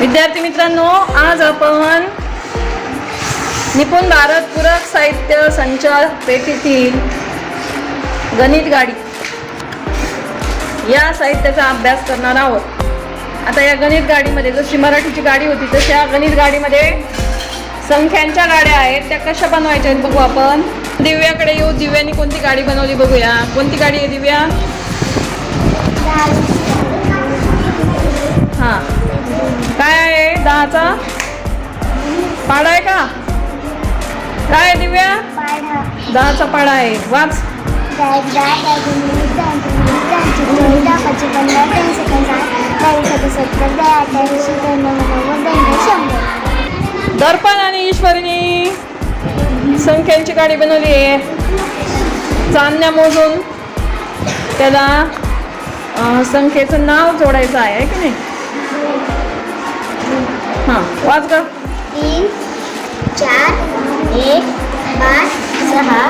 विद्यार्थी मित्रांनो आज आपण निपुण भारत पूरक साहित्य संचार पेटीतील गणित गाडी या साहित्याचा अभ्यास करणार आहोत. आता या गणित गाडीमध्ये जशी मराठीची गाडी होती तशी या गणित गाडीमध्ये संख्यांच्या गाड्या आहेत त्या कशा बनवायच्या आहेत बघू आपण. दिव्याकडे येऊ दिव्यानी कोणती गाडी बनवली बघूया. कोणती गाडी आहे दिव्या? हां. काय आहे? दहाचा? पाडा आहे का? काय आहे दिव्या? दहाचा पाडा आहे. वाच. दर्पण आणि ईश्वरीनी संख्यांची गाडी बनवली आहे. चांदण्या मोजून. त्याला संख्येचं नाव जोडायचं आहे की नाही? हां वाच ग तीन चार एक पाच सहा.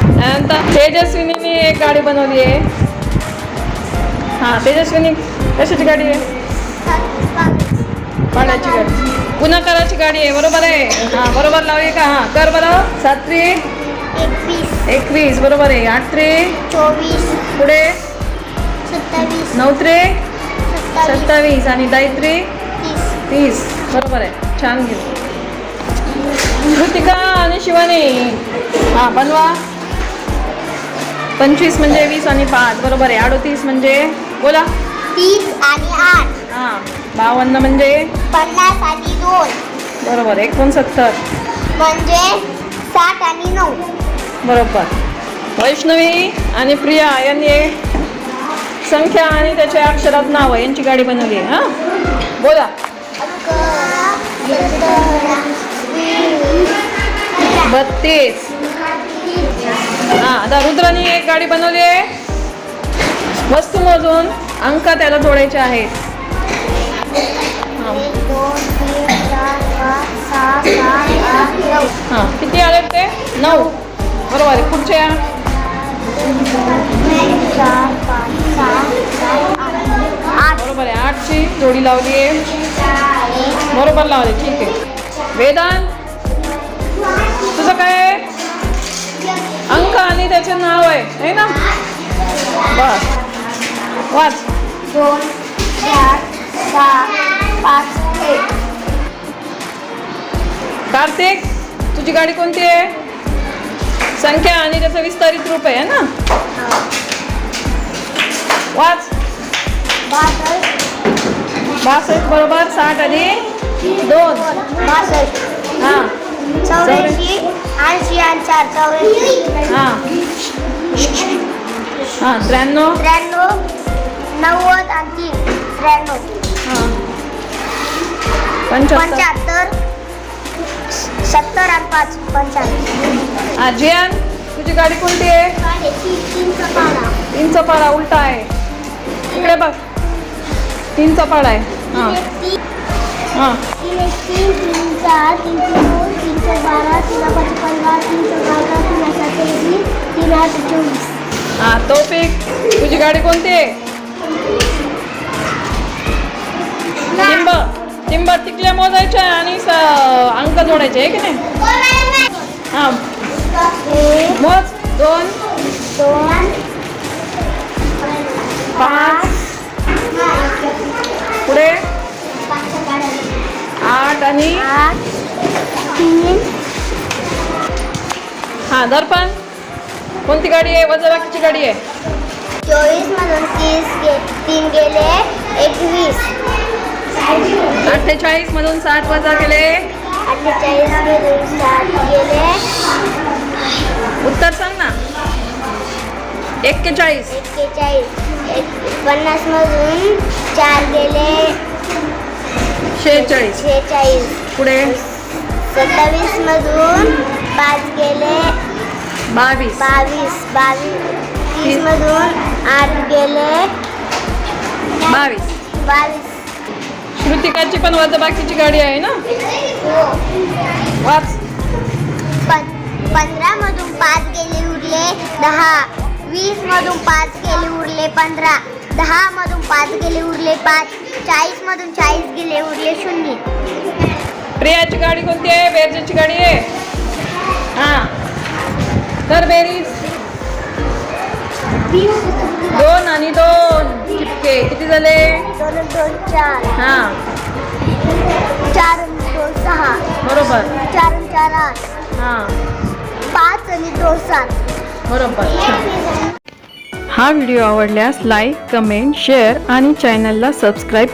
त्यानंतर तेजस्विनीने एक गाडी बनवली आहे. हां तेजस्विनी कशाची गाडी आहे? पाण्याची गाडी. पुन्हा गाडी आहे बरोबर आहे. हां बरोबर लावली का? हां कर बरं. सात्री. एकवीस. एकवीस बरोबर आहे. आठ त्रे चोवीस. पुढे. सत्तावीस. नऊ त्रे सत्तावीस आणि दायत्री. तीस तीस बरोबर आहे. छान घेऊ कृतिका आणि शिवानी. हां बनवा. पंचवीस म्हणजे वीस आणि पाच. बरोबर आहे. अडोतीस म्हणजे बोला. तीस आणि आठ. हां बावन्न म्हणजे? पन्नास आणि दोन. बरोबर एकोणसत्तर. म्हणजे साठ आणि नऊ. बरोबर. वैष्णवी आणि प्रिया यांनी संख्या आणि त्याच्या अक्षरात नावं यांची गाडी बनवली आहे हां? बोला. बत्तीस. हां आता रुद्रानी एक गाडी बनवली आहे. वस्तू मोजून अंक त्याला जोडायचे आहेत. हां. दोन चार सात आठ हां किती आले ते? नऊ. बरोबर आहे पुढच्या सहा आठ बरोबर आहे आठची जोडी लावली आहे. बरोबर लावली ठीक आहे. वेदांत तुझं काय आहे? अंक आणि त्याचे नाव आहे है ना? बस. वाच. दोन चार सहा पाच एक. कार्तिक तुझी गाडी कोणती आहे? संख्या आणि त्याचं विस्तारित रूप आहे ना? वाच. बासष्ट. बासष्ट बरोबर साठ आणि दोन. बासष्ट. हां. चौऱ्याऐंशी. ऐंशी आणि चार. चौऱ्याऐंशी. हां. हां त्र्याण्णव. त्र्याण्णव नव्वद आणि तीन. त्र्याण्णव. हां. पंच्याहत्तर. सत्तर आणि पाच. पंच्याहत्तर हां जियान तुझी गाडी कोणती आहे? तीनचा पाडा तीनचा पाडा उलटा आहे. इकडे बघ. तीनचा पाडा आहे. हां. हां. तीन एक तीन चार तीन तीन दोन तीनशे बारा तीन पाच पंधरा तीनशे बारा तीन सात वीस तीन आठ चोवीस. हां तोफिक तुझी गाडी कोणती आहे? टिंब टिंब टिकल्या मोजायच्या आणि स अंक जोडायचे आहे की नाही. हां. एक मोज दोन. दोन आणि हां दर्पण. कोणती गाडी आहे? वजाबाकीची गाडी आहे. चोवीस मधून तीस गे तीन गेले एकवीस. अठ्ठेचाळीस मधून साठ वजा केले. अठ्ठेचाळीस मधून गेले. उत्तर सांग ना. एक्केचाळीस. एक्केचाळीस. एक पन्नास मधून चार गेले. शेहेचाळीस. शेहेचाळीस. पुढे? सत्तावीस मधून पाच गेले बावीस. बावीस. बावीस तीस. मधून आठ गेले. बावीस. बावीस. श्रुतिकाची पण वजाबाकीची गाडी आहे ना? वाच. पं पंधरा मधून पाच गेले उरले दहा. वीस मधून पाच गेले उरले पंधरा. दहा मधून पाच गेले उरले पाच. चाळीस मधून चाळीस गेले उरले शून्य. प्रियाची गाडी कोणती आहे? बेरजेची गाडी आहे? हा. तर बेरीज दोन आणि दोन. चिपके. किती झाले? दोन चार. हा. चार आणि दोन सहा. बरोबर. चार चार आठ. हा. पाच आणि दोन सात. बरोबर. हा व्हिडिओ आवडल्यास लाईक कमेंट शेअर आणि चॅनलला सबस्क्राईब